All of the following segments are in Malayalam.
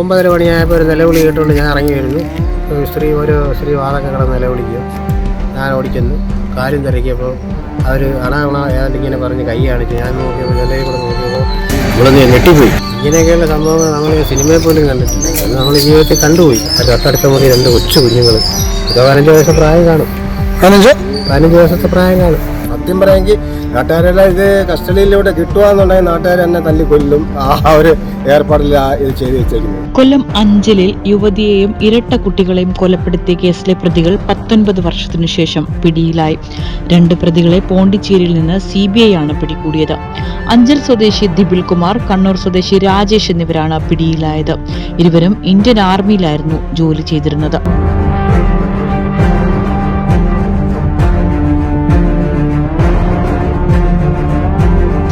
ഒമ്പതര മണിയായപ്പോൾ ഒരു നിലവിളി കേട്ടുകൊണ്ട് ഞാൻ ഇറങ്ങി വരുന്നു. ഒരു സ്ത്രീ ഒരു സ്ത്രീ വാതൊക്കെ കിടന്ന് നിലവിളിക്കുക ഞാൻ ഓടിക്കുന്നു കാര്യം തിരക്കിയപ്പോൾ അവർ അണ അണ ഏതാണ്ട് ഇങ്ങനെ പറഞ്ഞ് കൈ കാണിച്ചു. ഞാൻ നോക്കിയപ്പോൾ നിലയിൽ കൂടെ നോക്കിയപ്പോൾ ഇവിടെ ഞെട്ടിപ്പോയി. ഇങ്ങനെയൊക്കെയുള്ള സംഭവങ്ങൾ നമ്മൾ സിനിമയിൽ പോലും കണ്ടിട്ടില്ല. അത് നമ്മൾ ജീവിതത്തിൽ കണ്ടുപോയി. തൊട്ടടുത്ത മുറി രണ്ട് കൊച്ചു കുഞ്ഞുങ്ങൾ ഇത് പതിനഞ്ച് വയസ്സ് പ്രായം കാണും. പതിനഞ്ച്? പതിനഞ്ച് വയസ്സത്തെ പ്രായം കാണും. സത്യം പറയാമെങ്കിൽ നാട്ടുകാരെല്ലാം ഇത് കസ്റ്റഡിയിലൂടെ കിട്ടുകയെന്നുണ്ടെങ്കിൽ നാട്ടുകാർ തന്നെ തല്ലി കൊല്ലും ആ ഒരു ഏർപ്പാടിൽ ഇത് ചെയ്തു വെച്ചേക്കുന്നത്. കൊല്ലം അഞ്ചലിൽ യുവതിയെയും ഇരട്ട കുട്ടികളെയും കൊലപ്പെടുത്തിയ കേസിലെ പ്രതികൾ പത്തൊൻപത് വർഷത്തിനു ശേഷം പിടിയിലായി. രണ്ട് പ്രതികളെ പോണ്ടിച്ചേരിയിൽ നിന്ന് സി ബി ഐ ആണ് പിടികൂടിയത്. അഞ്ചൽ സ്വദേശി ദിബിൽ കുമാർ കണ്ണൂർ സ്വദേശി രാജേഷ് എന്നിവരാണ് പിടിയിലായത്. ഇരുവരും ഇന്ത്യൻ ആർമിയിലായിരുന്നു ജോലി ചെയ്തിരുന്നത്.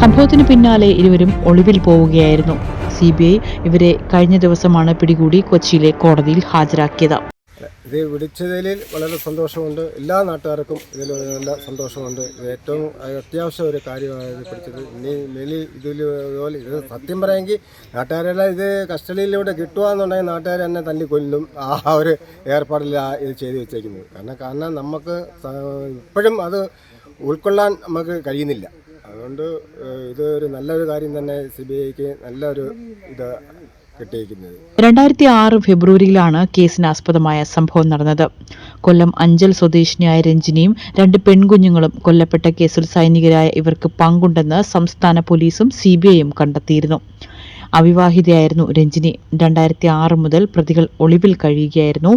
സംഭവത്തിന് പിന്നാലെ ഇരുവരും ഒളിവിൽ പോവുകയായിരുന്നു. സി ബി ഐ ഇവരെ കഴിഞ്ഞ ദിവസമാണ് പിടികൂടി കൊച്ചിയിലെ കോടതിയിൽ ഹാജരാക്കിയത്. ഇത് വിളിച്ചതിൽ വളരെ സന്തോഷമുണ്ട്. എല്ലാ നാട്ടുകാർക്കും ഇതിൽ നല്ല സന്തോഷമുണ്ട്. ഏറ്റവും അത്യാവശ്യം ഒരു കാര്യമാണ് പിടിച്ചത്. ഇനി മേലിൽ ഇതിൽ ഇതുപോലെ ഇത് സത്യം പറയാമെങ്കിൽ നാട്ടുകാരെല്ലാം ഇത് കസ്റ്റഡിയിലൂടെ കിട്ടുകയെന്നുണ്ടെങ്കിൽ നാട്ടുകാർ തന്നെ തല്ലി കൊല്ലും. ആ ഒരു ഏർപ്പാടിൽ ഇത് ചെയ്തു വെച്ചേക്കുന്നത്. കാരണം കാരണം നമുക്ക് ഇപ്പോഴും അത് ഉൾക്കൊള്ളാൻ നമുക്ക് കഴിയുന്നില്ല. അതുകൊണ്ട് ഇത് ഒരു നല്ലൊരു കാര്യം തന്നെ സി ബി ഐക്ക് നല്ലൊരു ഇത് കിട്ടിയിരിക്കുന്നത്. രണ്ടായിരത്തി ആറ് ഫെബ്രുവരിയിലാണ് കേസിന് ആസ്പദമായ സംഭവം നടന്നത്. കൊല്ലം അഞ്ചൽ സ്വദേശിനിയായ രഞ്ജിനിയും രണ്ട് പെൺകുഞ്ഞുങ്ങളും കൊല്ലപ്പെട്ട കേസിൽ സൈനികരായ ഇവർക്ക് പങ്കുണ്ടെന്ന് സംസ്ഥാന പോലീസും സി കണ്ടെത്തിയിരുന്നു. അവിവാഹിതയായിരുന്നു രഞ്ജിനി. രണ്ടായിരത്തി ആറ് മുതൽ പ്രതികൾ ഒളിവിൽ കഴിയുകയായിരുന്നു.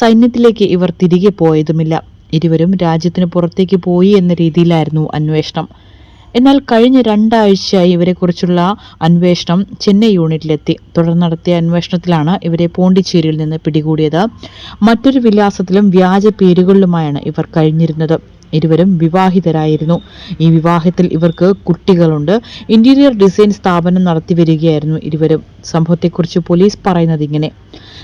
സൈന്യത്തിലേക്ക് ഇവർ തിരികെ പോയതുമില്ല. ഇരുവരും രാജ്യത്തിന് പുറത്തേക്ക് പോയി എന്ന രീതിയിലായിരുന്നു അന്വേഷണം. എന്നാൽ കഴിഞ്ഞ രണ്ടാഴ്ചയായി ഇവരെക്കുറിച്ചുള്ള അന്വേഷണം ചെന്നൈ യൂണിറ്റിലെത്തി. തുടർന്ന് നടത്തിയ അന്വേഷണത്തിലാണ് ഇവരെ പോണ്ടിച്ചേരിയിൽ നിന്ന് പിടികൂടിയത്. മറ്റൊരു വിലാസത്തിലും വ്യാജ പേരുകളിലുമായാണ് ഇവർ കഴിഞ്ഞിരുന്നത്. ഇരുവരും വിവാഹിതരായിരുന്നു. ഈ വിവാഹത്തിൽ ഇവർക്ക് കുട്ടികളുണ്ട്. ഇന്റീരിയർ ഡിസൈൻ സ്ഥാപനം നടത്തി വരികയായിരുന്നു ഇരുവരും. സംഭവത്തെക്കുറിച്ച് പോലീസ് പറയുന്നത് ഇങ്ങനെ.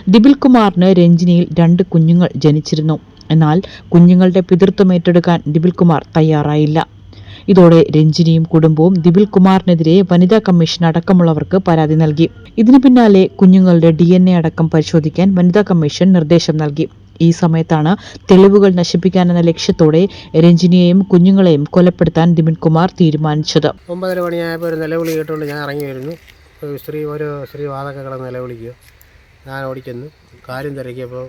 ദിബിൽ കുമാറിന് രഞ്ജിനിയിൽ രണ്ട് കുഞ്ഞുങ്ങൾ ജനിച്ചിരുന്നു. എന്നാൽ കുഞ്ഞുങ്ങളുടെ പിതൃത്വം ഏറ്റെടുക്കാൻ ദിബിൽ കുമാർ തയ്യാറായില്ല. ഇതോടെ രഞ്ജിനിയും കുടുംബവും ദിപിൽ കുമാറിനെതിരെ വനിതാ കമ്മീഷൻ അടക്കമുള്ളവർക്ക് പരാതി നൽകി. ഇതിനു പിന്നാലെ കുഞ്ഞുങ്ങളുടെ ഡി അടക്കം പരിശോധിക്കാൻ വനിതാ കമ്മീഷൻ നിർദ്ദേശം നൽകി. ഈ സമയത്താണ് തെളിവുകൾ നശിപ്പിക്കാനെന്ന ലക്ഷ്യത്തോടെ രഞ്ജിനിയെയും കുഞ്ഞുങ്ങളെയും കൊലപ്പെടുത്താൻ ദിപിൻ കുമാർ തീരുമാനിച്ചത്. ഒമ്പതര മണിയായപ്പോൾ ഒരു നിലവിളി കേട്ടുകൊണ്ട് ഞാൻ ഇറങ്ങി വരുന്നു. ഒരു സ്ത്രീ ഒരു സ്ത്രീ വാതൊക്കെ നിലവിളിക്കുക. ഞാൻ ഓടിക്കുന്നു കാര്യം തിരക്കിയപ്പോൾ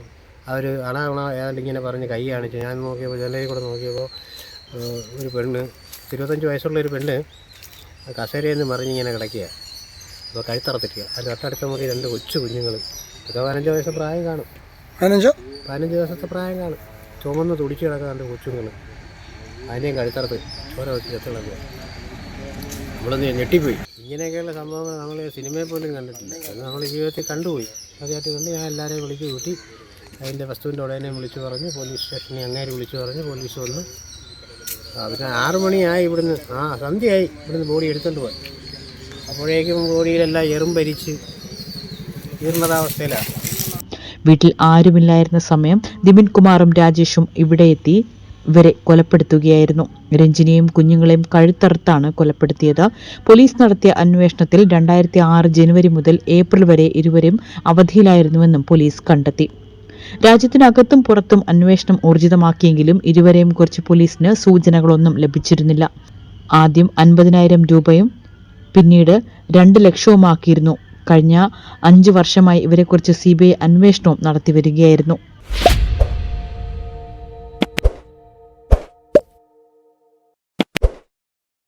അവർ അണ അണ ഏതാണ്ട് ഇങ്ങനെ പറഞ്ഞ് കൈ കാണിച്ചു. ഞാൻ നോക്കിയപ്പോൾ ജനലിൽ കൂടെ നോക്കിയപ്പോൾ ഒരു പെണ്ണ് ഇരുപത്തഞ്ച് വയസ്സുള്ള ഒരു പെണ്ണ് കസേരയിൽ നിന്ന് മറിഞ്ഞിങ്ങനെ കിടക്കുക അപ്പോൾ കഴുത്തറത്തിരിക്കുക. അതിന്റെ തൊട്ടടുത്ത മുറി രണ്ട് കൊച്ചു കുഞ്ഞുങ്ങൾ ഇതൊക്കെ പതിനഞ്ച് വയസ്സ് പ്രായം കാണും. പതിനഞ്ച്? പതിനഞ്ച് ദിവസത്തെ പ്രായം കാണും. ചുമന്ന് തുടിച്ച് രണ്ട് കൊച്ചുങ്ങൾ അതിന്റെയും കഴുത്തറത്ത് ഓരോ വെച്ച് ചെത്ത് കിടക്കുക നമ്മളൊന്ന് ഞെട്ടിപ്പോയി. ഇങ്ങനെയൊക്കെയുള്ള സംഭവങ്ങൾ നമ്മൾ സിനിമയിൽ പോലും കണ്ടിട്ടില്ല. അത് നമ്മൾ ജീവിതത്തിൽ കണ്ടുപോയി. അതായിട്ട് കണ്ട് ഞാൻ എല്ലാവരെയും വിളിച്ച് കൂട്ടി അതിന്റെ വസ്തുവിന്റെ ഉടനെ വിളിച്ചു പറഞ്ഞ് പോലീസ് സ്റ്റേഷനിൽ അങ്ങേര് വിളിച്ചു പറഞ്ഞ് പോലീസ് വന്ന് പിന്നെ ആറു മണിയായി ഇവിടുന്ന്. ആ സന്ധ്യയായി. ഇവിടുന്ന് ബോഡി എടുത്തുകൊണ്ട് പോയി. അപ്പോഴേക്കും ബോഡിയിലെല്ലാം എറുമ്പരിച്ച് ജീർണതാവസ്ഥയിലാണ് വീട്ടിൽ ആരുമില്ലായിരുന്ന സമയം ദിപിൻ കുമാറും രാജേഷും ഇവിടെ എത്തി ഇവരെ കൊലപ്പെടുത്തുകയായിരുന്നു. രഞ്ജിനിയും കുഞ്ഞുങ്ങളെയും കഴുത്തറുത്താണ് കൊലപ്പെടുത്തിയത്. പോലീസ് നടത്തിയ അന്വേഷണത്തിൽ രണ്ടായിരത്തി ആറ് ജനുവരി മുതൽ ഏപ്രിൽ വരെ ഇരുവരും അവധിയിലായിരുന്നുവെന്നും പോലീസ് കണ്ടെത്തി. രാജ്യത്തിനകത്തും പുറത്തും അന്വേഷണം ഊർജിതമാക്കിയെങ്കിലും ഇരുവരെയും കുറിച്ച് പോലീസിന് സൂചനകളൊന്നും ലഭിച്ചിരുന്നില്ല. ആദ്യം അൻപതിനായിരം രൂപയും പിന്നീട് രണ്ട് ലക്ഷവുമാക്കിയിരുന്നു. കഴിഞ്ഞ അഞ്ചു വർഷമായി ഇവരെക്കുറിച്ച് സി ബി ഐ അന്വേഷണവും നടത്തിവരികയായിരുന്നു.